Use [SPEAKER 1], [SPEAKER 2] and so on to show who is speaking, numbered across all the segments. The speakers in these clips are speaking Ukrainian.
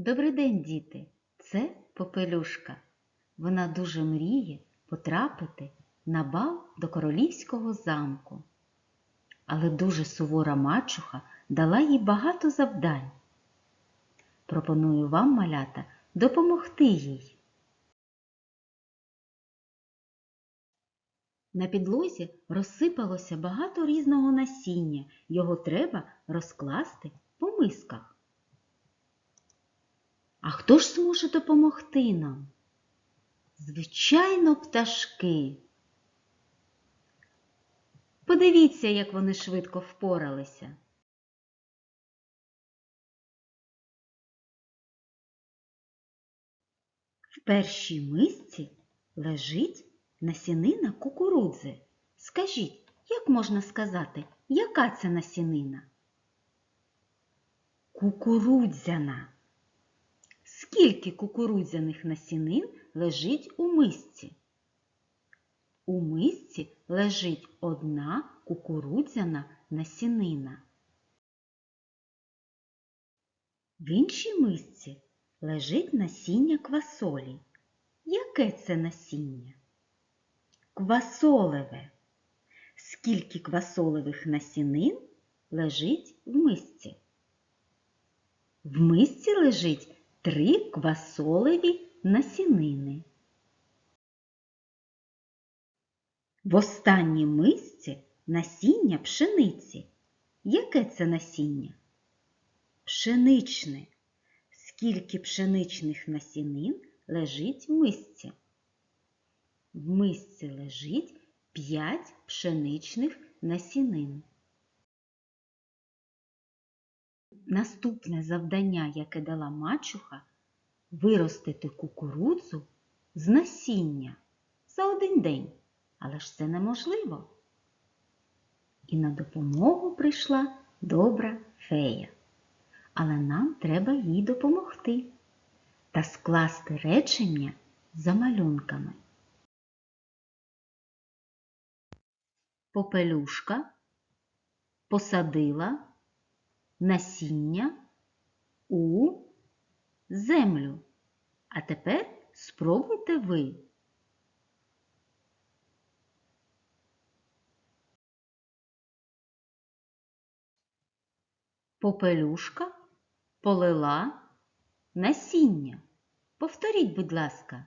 [SPEAKER 1] Добрий день, діти! Це Попелюшка. Вона дуже мріє потрапити на бал до королівського замку. Але дуже сувора мачуха дала їй багато завдань. Пропоную вам, малята, допомогти їй. На підлозі розсипалося багато різного насіння, його треба розкласти по мисках. А хто ж зможе допомогти нам? Звичайно, пташки. Подивіться, як вони швидко впоралися. В першій мисці лежить насінина кукурудзи. Скажіть, як можна сказати, яка це насінина? Кукурудзяна. Скільки кукурудзяних насінин лежить у мисці? У мисці лежить одна кукурудзяна насінина. В іншій мисці лежить насіння квасолі. Яке це насіння? Квасолеве. Скільки квасолевих насінин лежить в мисці? В мисці лежить три квасолеві насінини. В останній мисці насіння пшениці. Яке це насіння? Пшеничне. Скільки пшеничних насінин лежить в мисці? В мисці лежить 5 пшеничних насінин. Наступне завдання, яке дала мачуха, виростити кукурудзу з насіння за один день. Але ж це неможливо. І на допомогу прийшла добра фея. Але нам треба їй допомогти та скласти речення за малюнками. Попелюшка посадила насіння у землю. А тепер спробуйте ви. Попелюшка полила насіння. Повторіть, будь ласка.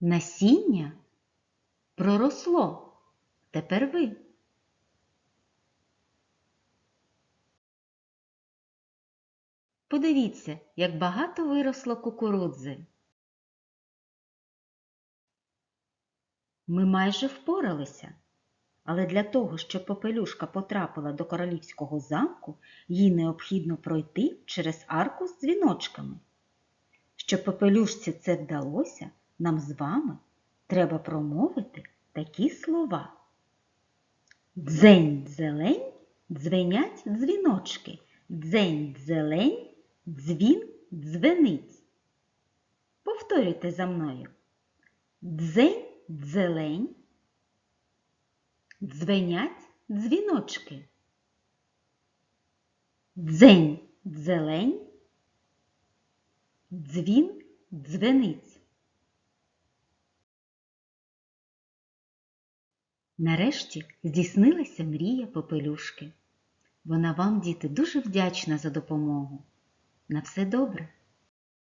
[SPEAKER 1] Насіння проросло. Тепер ви. Подивіться, як багато виросло кукурудзи. Ми майже впоралися. Але для того, щоб попелюшка потрапила до королівського замку, їй необхідно пройти через арку з дзвіночками. Щоб попелюшці це вдалося, нам з вами треба промовити такі слова. Дзень зелень, дзвенять дзвіночки, дзень зелень, дзвін дзвенить. Повторюйте за мною. Дзень зелень, дзвенять дзвіночки. Дзень зелень, дзвін дзвенить. Нарешті здійснилася мрія попелюшки. Вона вам, діти, дуже вдячна за допомогу. На все добре!